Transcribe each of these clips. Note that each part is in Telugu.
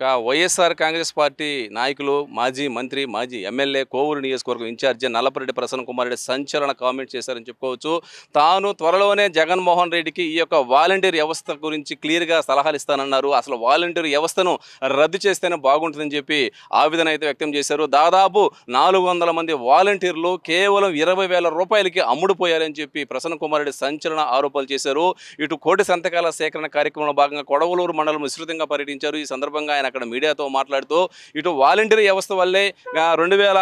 వైఎస్ఆర్ కాంగ్రెస్ పార్టీ నాయకులు మాజీ మంత్రి మాజీ ఎమ్మెల్యే కోవూరు నియోజకవర్గం ఇన్ఛార్జి నల్లపరెడ్డి ప్రసన్న కుమార్ రెడ్డి సంచలన కామెంట్ చేశారని చెప్పుకోవచ్చు. తాను త్వరలోనే జగన్మోహన్ రెడ్డికి ఈ యొక్క వాలంటీర్ వ్యవస్థ గురించి క్లియర్గా సలహాలు ఇస్తానన్నారు. అసలు వాలంటీర్ వ్యవస్థను రద్దు చేస్తేనే బాగుంటుందని చెప్పి ఆవేదన అయితే వ్యక్తం చేశారు. దాదాపు నాలుగు వందల మంది వాలంటీర్లు కేవలం ఇరవై వేల రూపాయలకి అమ్ముడుపోయారని చెప్పి ప్రసన్న కుమార్ రెడ్డి సంచలన ఆరోపణలు చేశారు. ఇటు కోటి సంతకాల సేకరణ కార్యక్రమంలో భాగంగా కొడవలూరు మండలం విస్తృతంగా పర్యటించారు. ఈ సందర్భంగా ఆయన అక్కడ మీడియాతో మాట్లాడుతూ ఇటు వాలంటీర్ వ్యవస్థ వల్లే రెండు వేల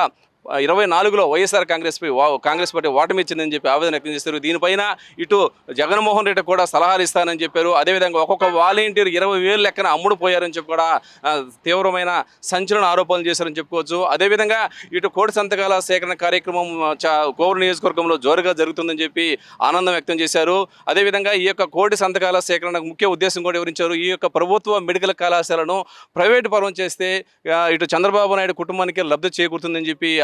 ఇరవై నాలుగులో వైఎస్ఆర్ కాంగ్రెస్ వా- కాంగ్రెస్ పార్టీ ఓటమి ఇచ్చిందని చెప్పి ఆవేదన వ్యక్తం చేశారు. దీనిపైన ఇటు జగన్మోహన్ రెడ్డి కూడా సలహాలు ఇస్తానని చెప్పారు. అదేవిధంగా ఒక్కొక్క వాలంటీర్ ఇరవై వేలు లెక్కన అమ్ముడుపోయారని చెప్పి కూడా తీవ్రమైన సంచలన ఆరోపణలు చేశారని చెప్పుకోవచ్చు. అదేవిధంగా ఇటు కోటి సంతకాల సేకరణ కార్యక్రమం చా కోవూరు నియోజకవర్గంలో జోరుగా జరుగుతుందని చెప్పి ఆనందం వ్యక్తం చేశారు. అదేవిధంగా ఈ యొక్క కోటి సంతకాల సేకరణ ముఖ్య ఉద్దేశం కూడా వివరించారు. ఈ యొక్క ప్రభుత్వ మెడికల్ కళాశాలను ప్రైవేటు పరం చేస్తే ఇటు చంద్రబాబు నాయుడు కుటుంబానికి లబ్ధి చేకూరుతుందని చెప్పి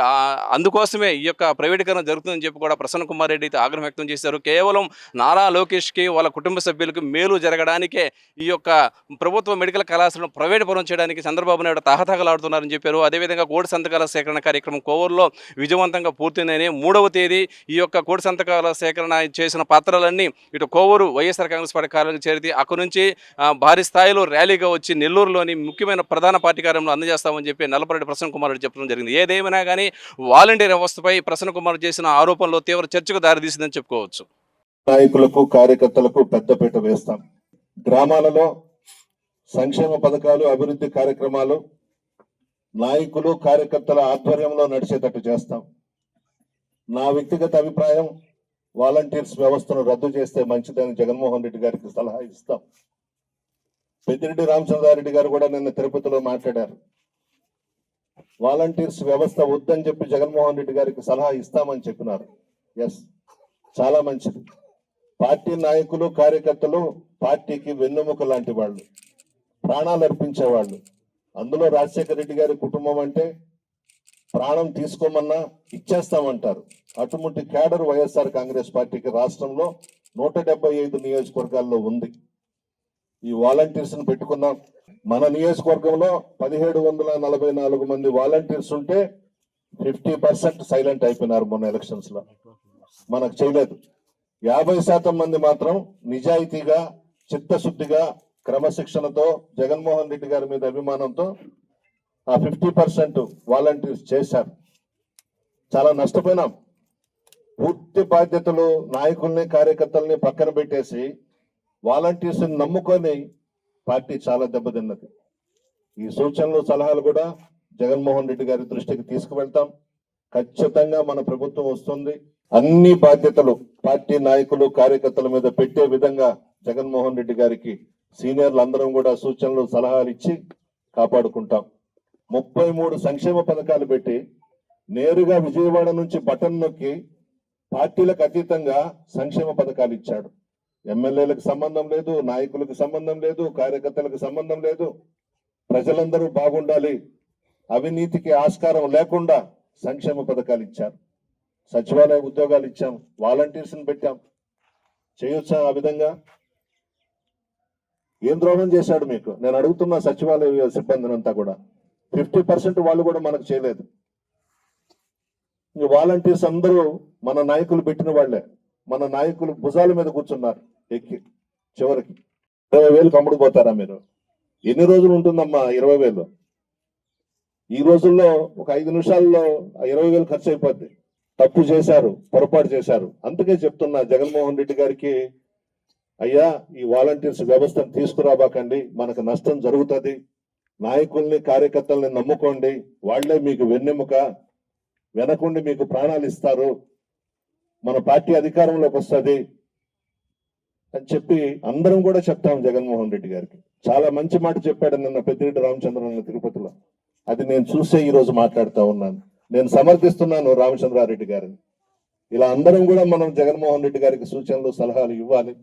అందుకోసమే ఈ యొక్క ప్రైవేటీకరణ జరుగుతుందని చెప్పి కూడా ప్రసన్న కుమార్ రెడ్డి అయితే ఆగ్రహం వ్యక్తం చేశారు. కేవలం నారా లోకేష్కి వాళ్ళ కుటుంబ సభ్యులకు మేలు జరగడానికే ఈ యొక్క ప్రభుత్వ మెడికల్ కళాశాలను ప్రైవేటు పరం చేయడానికి చంద్రబాబు నాయుడు తహతహలాడుతున్నారని చెప్పారు. అదేవిధంగా కోడి సంతకాల సేకరణ కార్యక్రమం కోవూరులో విజయవంతంగా పూర్తయిందని మూడవ తేదీ ఈ యొక్క కోడి సంతకాల సేకరణ చేసిన పాత్రలన్నీ ఇటు కోవూరు వైఎస్ఆర్ కాంగ్రెస్ పార్టీ కార్యాలయం చేరితే అక్కడి నుంచి భారీ స్థాయిలో ర్యాలీగా వచ్చి నెల్లూరులోని ముఖ్యమైన ప్రధాన పార్టీ కార్యంలో అందజేస్తామని చెప్పి నల్లపరెడ్డి ప్రసన్న కుమార్ రెడ్డి చెప్పడం జరిగింది. ఏదేమైనా కానీ వాలంటీర్ వ్యవస్థపై ప్రసన్న కుమార్ చేసిన ఆరోపణలు తీవ్ర చర్చకు దారితీసిందని చెప్పుకోవచ్చు. నాయకులకు కార్యకర్తలకు పెద్దపీట వేస్తాం. గ్రామాలలో సంక్షేమ పథకాలు అభివృద్ధి కార్యక్రమాలు నాయకులు కార్యకర్తల ఆధ్వర్యంలో నడిచేటట్టు చేస్తాం. నా వ్యక్తిగత అభిప్రాయం వాలంటీర్స్ వ్యవస్థను రద్దు చేస్తే మంచిదని జగన్మోహన్ రెడ్డి గారికి సలహా ఇస్తాం. పెద్దిరెడ్డి రామచంద్రారెడ్డి గారు కూడా నిన్న తిరుపతిలో మాట్లాడారు. వాలంటీర్స్ వ్యవస్థ వద్దని చెప్పి జగన్మోహన్ రెడ్డి గారికి సలహా ఇస్తామని చెప్పినారు. ఎస్ చాలా మంచిది. పార్టీ నాయకులు కార్యకర్తలు పార్టీకి వెన్నెముక లాంటి వాళ్ళు ప్రాణాలు అర్పించే వాళ్ళు. అందులో రాజశేఖర రెడ్డి గారి కుటుంబం అంటే ప్రాణం తీసుకోమన్నా ఇచ్చేస్తామంటారు. అటువంటి కేడర్ వైఎస్ఆర్ కాంగ్రెస్ పార్టీకి రాష్ట్రంలో నూట డెబ్బై ఐదు నియోజకవర్గాల్లో ఉంది. ఈ వాలంటీర్స్ను పెట్టుకున్నాం. మన నియోజకవర్గంలో పదిహేడు వందల నలభై నాలుగు మంది వాలంటీర్స్ ఉంటే ఫిఫ్టీ పర్సెంట్ సైలెంట్ అయిపోయినారు మొన్న ఎలక్షన్స్లో. మనకు చేయలేదు. యాభై శాతం మంది మాత్రం నిజాయితీగా చిత్తశుద్ధిగా క్రమశిక్షణతో జగన్మోహన్ రెడ్డి గారి మీద అభిమానంతో ఆ ఫిఫ్టీ పర్సెంట్ వాలంటీర్స్ చేశారు. చాలా నష్టపోయినాం. పూర్తి బాధ్యతలు నాయకుల్ని కార్యకర్తల్ని పక్కన పెట్టేసి వాలంటీర్స్ నమ్ముకొని పార్టీ చాలా దెబ్బతిన్నది. ఈ సూచనలు సలహాలు కూడా జగన్మోహన్ రెడ్డి గారి దృష్టికి తీసుకువెళ్తాం. ఖచ్చితంగా మన ప్రభుత్వం వస్తుంది. అన్ని బాధ్యతలు పార్టీ నాయకులు కార్యకర్తల మీద పెట్టే విధంగా జగన్మోహన్ రెడ్డి గారికి సీనియర్లు అందరం కూడా సూచనలు సలహాలు ఇచ్చి కాపాడుకుంటాం. ముప్పై మూడు సంక్షేమ పథకాలు పెట్టి నేరుగా విజయవాడ నుంచి బటన్ నొక్కి పార్టీలకు అతీతంగా సంక్షేమ పథకాలు ఇచ్చాడు. ఎమ్మెల్యేలకు సంబంధం లేదు నాయకులకు సంబంధం లేదు కార్యకర్తలకు సంబంధం లేదు. ప్రజలందరూ బాగుండాలి. అవినీతికి ఆస్కారం లేకుండా సంక్షేమ పథకాలు ఇచ్చారు. సచివాలయ ఉద్యోగాలు ఇచ్చాం వాలంటీర్స్ పెట్టాం. చేయొచ్చా ఆ విధంగా? ఏం ద్రోహం చేశాడు మీకు? నేను అడుగుతున్న సచివాలయ సిబ్బందిని అంతా కూడా. ఫిఫ్టీ పర్సెంట్ వాళ్ళు కూడా మనకు చేయలేదు. వాలంటీర్స్ అందరూ మన నాయకులు పెట్టిన వాళ్ళే. మన నాయకులు భుజాల మీద కూర్చున్నారు ఎక్కి చివరికి. ఇరవై వేలు అమ్ముడు పోతారా మీరు? ఎన్ని రోజులు ఉంటుందమ్మా ఇరవై వేలు? ఈ రోజుల్లో ఒక ఐదు నిమిషాల్లో ఇరవై వేలు ఖర్చు అయిపోద్ది. తప్పు చేశారు పొరపాటు చేశారు. అందుకే చెప్తున్నా జగన్మోహన్ రెడ్డి గారికి అయ్యా ఈ వాలంటీర్స్ వ్యవస్థను తీసుకురాబాకండి. మనకు నష్టం జరుగుతుంది. నాయకుల్ని కార్యకర్తల్ని నమ్ముకోండి. వాళ్ళే మీకు వెన్నెముక. వెనకుండి మీకు ప్రాణాలు ఇస్తారు. మన పార్టీ అధికారంలోకి వస్తుంది అని చెప్పి అందరం కూడా చెప్తాం జగన్మోహన్ రెడ్డి గారికి. చాలా మంచి మాట చెప్పాడు నిన్న పెద్దిరెడ్డి రామచంద్రన్ తిరుపతిలో. అది నేను చూసే ఈ రోజు మాట్లాడుతా ఉన్నాను. నేను సమర్థిస్తున్నాను రామచంద్రారెడ్డి గారిని. ఇలా అందరం కూడా మనం జగన్మోహన్ రెడ్డి గారికి సూచనలు సలహాలు ఇవ్వాలి.